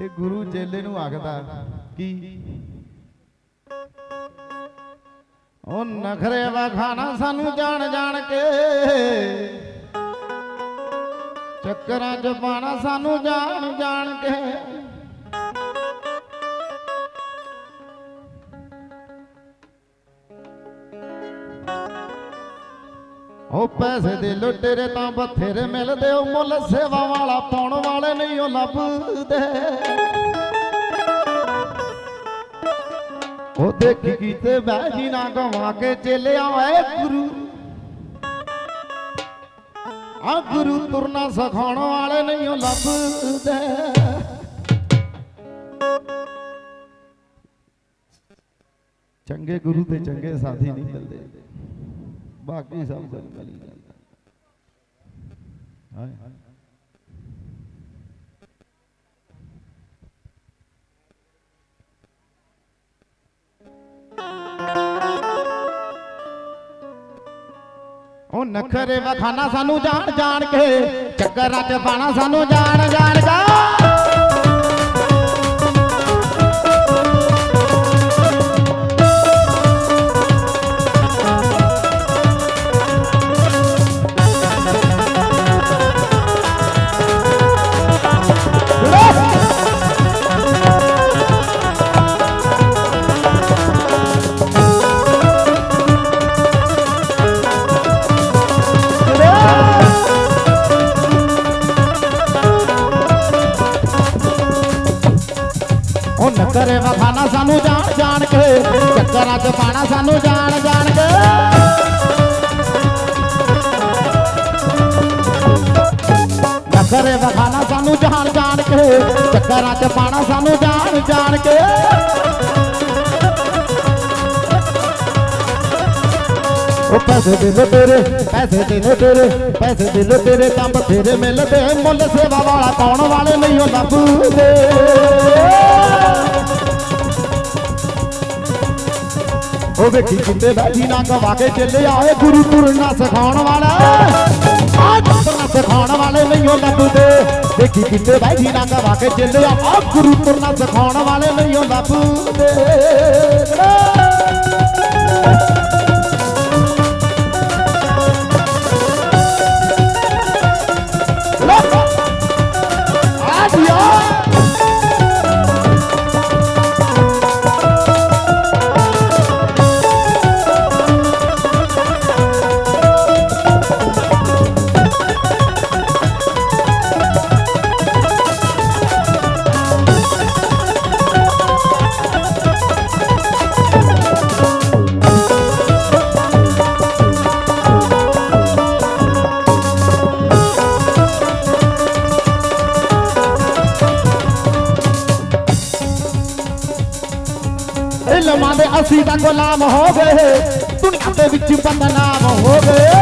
ਤੇ ਗੁਰੂ ਚੇਲੇ ਨੂੰ ਆਖਦਾ ਕੀ? ਉਹ ਨਖਰੇ ਵਖਾਣਾ ਸਾਨੂੰ ਜਾਣ ਜਾਣ ਕੇ। ਚੱਕਰਾਂ 'ਚ ਪਾਣਾ ਸਾਨੂੰ ਜਾਣ ਜਾਣ ਕੇ। ਉਹ ਪੈਸੇ ਦੇ ਲੁੱਟੇਰੇ ਤਾਂ ਬਥੇਰੇ ਮਿਲਦੇ, ਉਹ ਮੁੱਲ ਸੇਵਾ ਵਾਲਾ ਪਾਉਣ ਵਾਲੇ ਨਹੀਂ, ਉਹ ਲੱਭਦੇ। ਉਹ ਦੇਖੀ ਕੀਤੇ ਬਹਿ ਜੀ ਨਾ ਗਵਾ ਕੇ ਚੇਲਿਆ ਓਏ ਗੁਰੂ। ਆ ਗੁਰੂ ਤੁਰਨਾ ਸਿਖਾਉਣ ਵਾਲੇ ਨਹੀਂ, ਉਹ ਲੱਭਦੇ। ਚੰਗੇ ਗੁਰੂ ਤੇ ਚੰਗੇ ਸਾਥੀ ਨਹੀਂ ਮਿਲਦੇ। ਬਾਕੀ ਸਭ ਕੁਝ ਮਿਲ ਹਾਏ ਉਹ ਨਖਰੇ ਵਖਾਨਾ ਸਾਨੂੰ ਜਾਣ ਜਾਣ ਕੇ, ਚੱਕਰਾਂ 'ਚ ਪਾਣਾ ਸਾਨੂੰ ਜਾਣ ਜਾਣ ਕੇ। ਉਹ ਨਖਰੇ ਸਾਨੂੰ ਜਾਣ ਜਾਣ ਕੇ। ਚੱਕਰਾਂ 'ਚ ਪਾਣਾ ਸਾਨੂੰ ਜਾਣ ਜਾਣ ਕੇ। ਨਖਰੇ ਵਖਾਨਾ ਸਾਨੂੰ ਜਾਣ ਜਾਣ ਕੇ। ਚੱਕਰਾਂ 'ਚ ਪਾਣਾ ਸਾਨੂੰ ਜਾਣ ਜਾਣ ਕੇ। ਉਹ ਪੈਸੇ ਦੇ ਲੋ ਤੇਰੇ, ਪੈਸੇ ਦੇ ਲੋ ਤੇਰੇ, ਪੈਸੇ ਦੇ ਲੋ ਤੇਰੇ ਤਾਂ ਬਥੇਰੇ ਮਿਲਦੇ। ਮੁੱਲ ਸੇਵਾ ਵਾਲਾ ਪਾਉਣ ਵਾਲੇ ਨਹੀਂ ਉਹ ਲੱਭਦੇ। ਉਹ ਵੇਖੀ ਕਿਤੇ ਬੈਠੀ ਨਾ ਗਵਾ ਕੇ ਚੱਲੇ ਆਏ ਗੁਰੂ ਤੁਰਨਾ ਸਿਖਾਉਣ ਵਾਲਾ। ਆ ਤੁਰਨਾ ਸਿਖਾਉਣ ਵਾਲੇ ਨਹੀਂ ਉਹ ਲੱਭਦੇ ਵੇਖੀ ਕਿਤੇ ਬੈਠੀ ਨਾ ਗਵਾ ਕੇ ਚੱਲੇ ਆ ਗੁਰੂ ਤੁਰਨਾ ਸਿਖਾਉਣ ਵਾਲੇ ਨਹੀਂ ਉਹ ਲੱਭਦੇ किसी का गुलाम हो गए, दुनिया के बिच बदनाम हो गए।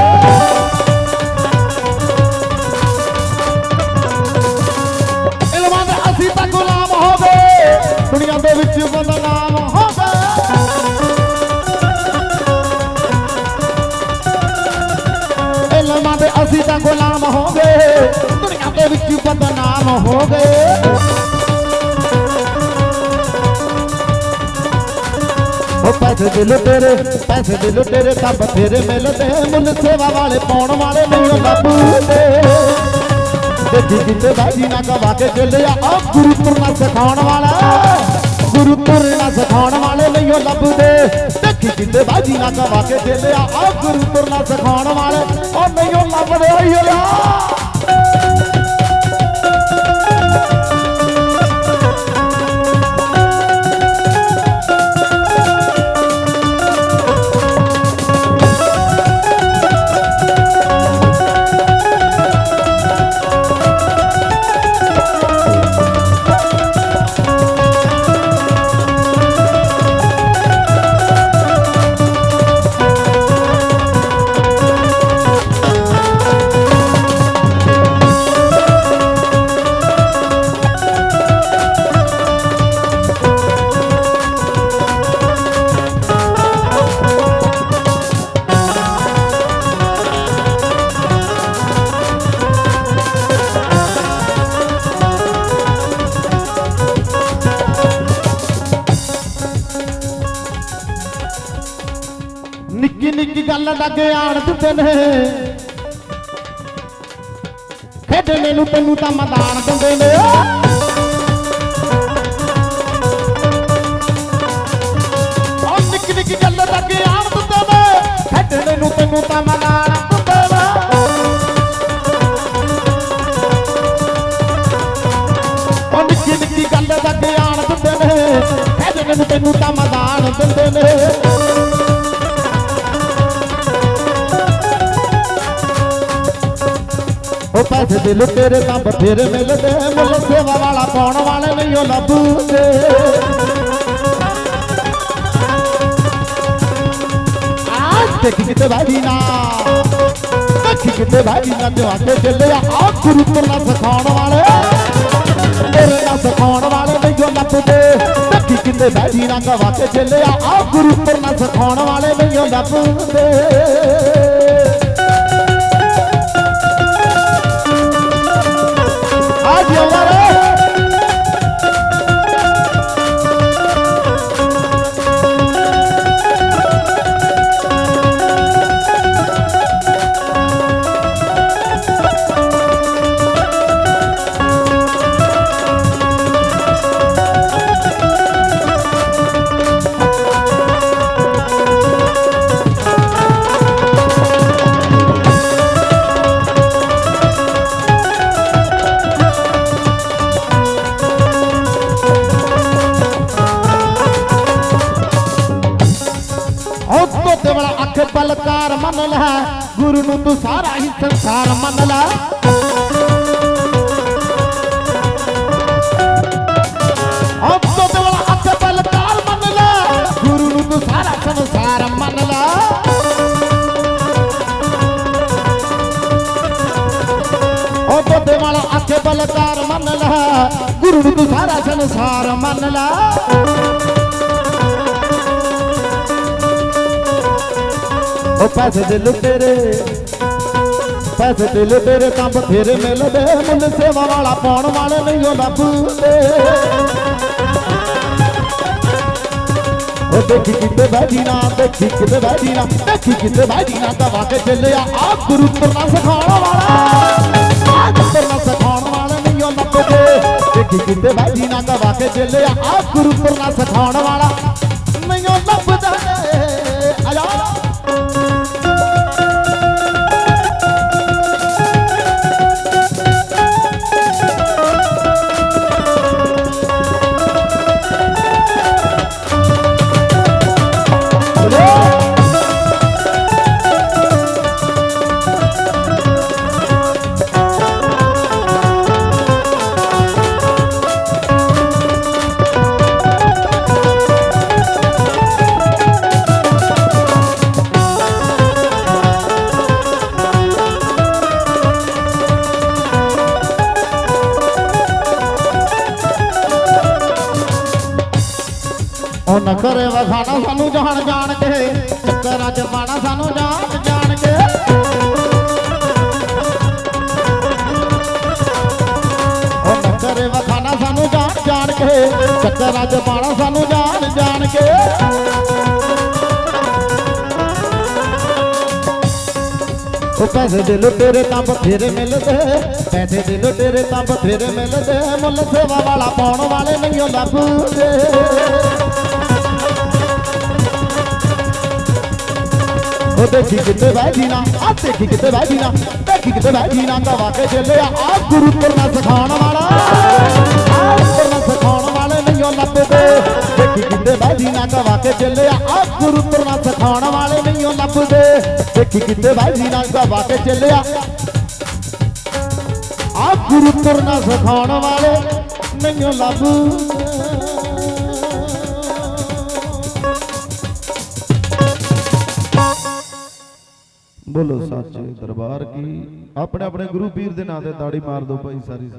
गुलाम हो गए, दुनिया के बदनाम हो गए। असी गुलाम हो गए, दुनिया के बिच बदनाम हो गए। ਪੈਸੇ ਦੇ ਲੁਟੇਰੇ ਪੈਸੇ ਦੇ ਲੁਟੇਰੇ ਤਾਂ ਬਥੇਰੇ ਮਿਲਦੇ ਮੁੱਲ ਸੇਵਾ ਵਾਲੇ, ਪਾਉਣ ਵਾਲੇ ਨਹੀਂ ਲੱਭਦੇ ਦੇਖੀ ਕਿਤੇ ਬਾਜੀ ਨਾ ਗਵਾ ਕੇ ਚੱਲਿਆ ਆ ਗੁਰੂ ਤੁਰਨਾ ਸਿਖਾਉਣ ਵਾਲਾ। ਗੁਰੂ ਤੁਰਨਾ ਸਿਖਾਉਣ ਵਾਲੇ ਨਹੀਂ ਲੱਭਦੇ ਦੇਖੀ ਕਿਤੇ ਬਾਜੀ ਨਾ ਗਵਾ ਕੇ ਚੱਲਿਆ ਆ ਗੁਰੂ ਤੁਰਨਾ ਸਿਖਾਉਣ ਵਾਲੇ। ਉਹ ਨਹੀਂ ਲੱਭਦੇ ਹੋਈ ਹੋਇਆ ਲੱਗੇ ਆਣ ਦਿੰਦੇ ਨੇ। ਖੇਡਣੇ ਨੂੰ ਤੈਨੂੰ ਤਾਂ ਮੈਦਾਨ ਦਿੰਦੇ ਨੇ। ਉਹ ਨਿੱਕੀ ਨਿੱਕੀ ਗੱਲ ਲੱਗੇ ਆਣ ਦਿੰਦੇ ਨੇ। ਖੇਡਣੇ ਨੂੰ ਤੈਨੂੰ ਤਾਂ ਮੈਦਾਨ ਦਿੰਦੇ ਨੇ। ਉਹ ਨਿੱਕੀ ਨਿੱਕੀ ਗੱਲ ਲੱਗੇ ਆਣ ਦਿੰਦੇ ਨੇ। ਖੇਡਣੇ ਨੂੰ ਤੈਨੂੰ ਤਾਂ ਮੈਦਾਨ ਦਿੰਦੇ ਨੇ। ਉਹ ਪੈਸੇ ਦੇ ਲੁਟੇਰੇ ਤਾਂ ਬਥੇਰੇ ਮਿਲਦੇ ਮੁੱਲ ਸੇਵਾ ਵਾਲਾ ਪਾਉਣ ਵਾਲੇ ਨਹੀਂ ਉਹ ਲੱਭਦੇ ਆ ਦੇਖੀ ਕਿਤੇ ਭਾਈ ਨਾ ਦੇਖੀ ਕਿਤੇ ਭਾਈ ਨਾ ਤੇ ਆਕੇ ਚੱਲਿਆ ਆ ਗੁਰੂ ਤੋਂ ਨਾ ਸਿਖਾਉਣ ਵਾਲੇ। ਤੇਰੇ ਨਾਲ ਸਿਖਾਉਣ ਵਾਲੇ ਨਹੀਂ ਉਹ ਲੱਭਦੇ ਦੇਖੀ ਕਿਤੇ ਭਾਈ ਨਾ ਗਵਾ ਕੇ ਚੱਲਿਆ ਆ ਗੁਰੂ ਤੋਂ ਨਾ ਸਿਖਾਉਣ ਵਾਲੇ ਨਹੀਂ ਉਹ ਲੱਭਦੇ ਅੱਖ ਮੰਨ ਲੈ, ਗੁਰੂ ਨੂੰ ਤੂੰ ਸਾਰਾ ਹੀ ਸੰਸਾਰ ਮੰਨ ਲੈ। ਉਹ ਤੋਤੇ ਵਾਲਾ ਅੱਖ ਬਲਕਾਰ ਮੰਨ ਲੈ, ਗੁਰੂ ਨੂੰ ਤੂੰ ਸਾਰਾ ਸੰਸਾਰ ਮੰਨ ਲੈ। ਉਹ ਤੋਤੇ ਵਾਲਾ ਅੱਖ ਬਲਕਾਰ ਮੰਨ ਲੈ, ਗੁਰੂ ਨੂੰ ਤੂੰ ਸਾਰਾ ਸੰਸਾਰ ਮੰਨ ਲੈ। ਉਹ ਪੈਸੇ ਦੇ ਲੁਟੇਰੇ, ਪੈਸੇ ਦੇ ਲੁਟੇਰੇ ਤਾਂ ਬਥੇਰੇ ਮਿਲਦੇ ਮੁੱਲ ਸੇਵਾ ਵਾਲਾ ਪਾਉਣ ਵਾਲੇ ਨਹੀਂ ਉਹ ਲੱਭਦੇ ਉਹ ਦੇਖੀ ਕਿਤੇ ਬੈਠੀ ਨਾ, ਦੇਖੀ ਕਿਤੇ ਬੈਠੀ ਨਾ, ਦੇਖੀ ਕਿਤੇ ਬੈਠੀ ਨਾ ਦਵਾ ਕੇ ਚੱਲਿਆ। ਆ ਗੁਰੂ ਤੁਰਨਾ ਸਿਖਾਉਣ ਵਾਲਾ, ਆ ਤੁਰਨਾ ਸਿਖਾਉਣ ਵਾਲਾ ਨਹੀਂ ਉਹ ਲੱਭਦੇ ਦੇਖੀ ਕਿਤੇ ਬੈਠੀ ਨਾ ਦਵਾ ਕੇ ਚੱਲਿਆ। ਆ ਗੁਰੂ ਤੁਰਨਾ ਸਿਖਾਉਣ ਵਾਲਾ। ਉਹ ਨਾ ਕਰੇ ਵਖਾਣਾ ਸਾਨੂੰ ਜਾਣ ਜਾਣ ਕੇ ਚੱਕਰਾਂ ਚ ਪਾਣਾ ਸਾਨੂੰ ਜਾਣ ਜਾਣ ਕੇ ਉਹ ਨਾ ਕਰੇ ਵਖਾਣਾ ਸਾਨੂੰ ਜਾਣ ਜਾਣ ਕੇ ਚੱਕਰਾਂ ਚ ਪਾਣਾ ਸਾਨੂੰ ਜਾਣ ਜਾਣ ਕੇ ਉਹ ਪੈਸੇ ਦੇ ਲੁਟੇਰੇ ਤਾਂ ਬਥੇਰੇ ਮਿਲਦੇ। ਪੈਸੇ ਦੇ ਲੁਟੇਰੇ ਤਾਂ ਬਥੇਰੇ ਮਿਲਦੇ। ਮੁੱਲ ਸੇਵਾ ਵਾਲਾ ਪਾਉਣ ਵਾਲੇ ਨਹੀਂ ਲੱਭਦੇ। ਉਹ ਦੇਖੀ ਕਿਤੇ ਬੈਠੀ ਨਾ, ਆ ਦੇਖੀ ਕਿਤੇ ਬੈਠੀ ਨਾ, ਦੇਖੀ ਕਿਤੇ ਬੈਠੀ ਨਾ ਦਵਾ ਕੇ ਚੱਲਿਆ ਆ। ਗੁਰੂ ਤੁਰਨਾ ਸਿਖਾਉਣ ਵਾਲਾ, ਆ ਤੁਰਨਾ ਸਿਖਾਉਣ ਵਾਲੇ ਨਹੀਂ ਉਹ ਲੱਭਦੇ। ਦੇਖੀ ਕਿਤੇ ਬੈਠੀ ਨਾ ਦਵਾ ਕੇ ਚੱਲਿਆ ਆ। ਗੁਰੂ ਤੁਰਨਾ ਸਿਖਾਉਣ ਵਾਲੇ ਨਹੀਂ ਉਹ ਲੱਭਦੇ। ਦੇਖੀ ਕਿਤੇ ਬੈਠੀ ਨਾ ਦਵਾ ਕੇ ਚੱਲਿਆ। ਆ ਗੁਰੂ ਤੁਰਨਾ ਸਿਖਾਉਣ ਵਾਲੇ ਨਹੀਂ ਉਹ ਬੋਲੋ ਸੱਚ ਦਰਬਾਰ ਕੀ? ਆਪਣੇ ਆਪਣੇ ਗੁਰੂ ਪੀਰ ਦੇ ਨਾਂ ਤੇ ਤਾੜੀ ਮਾਰ ਦਿਓ ਭਾਈ ਸਾਰੀ।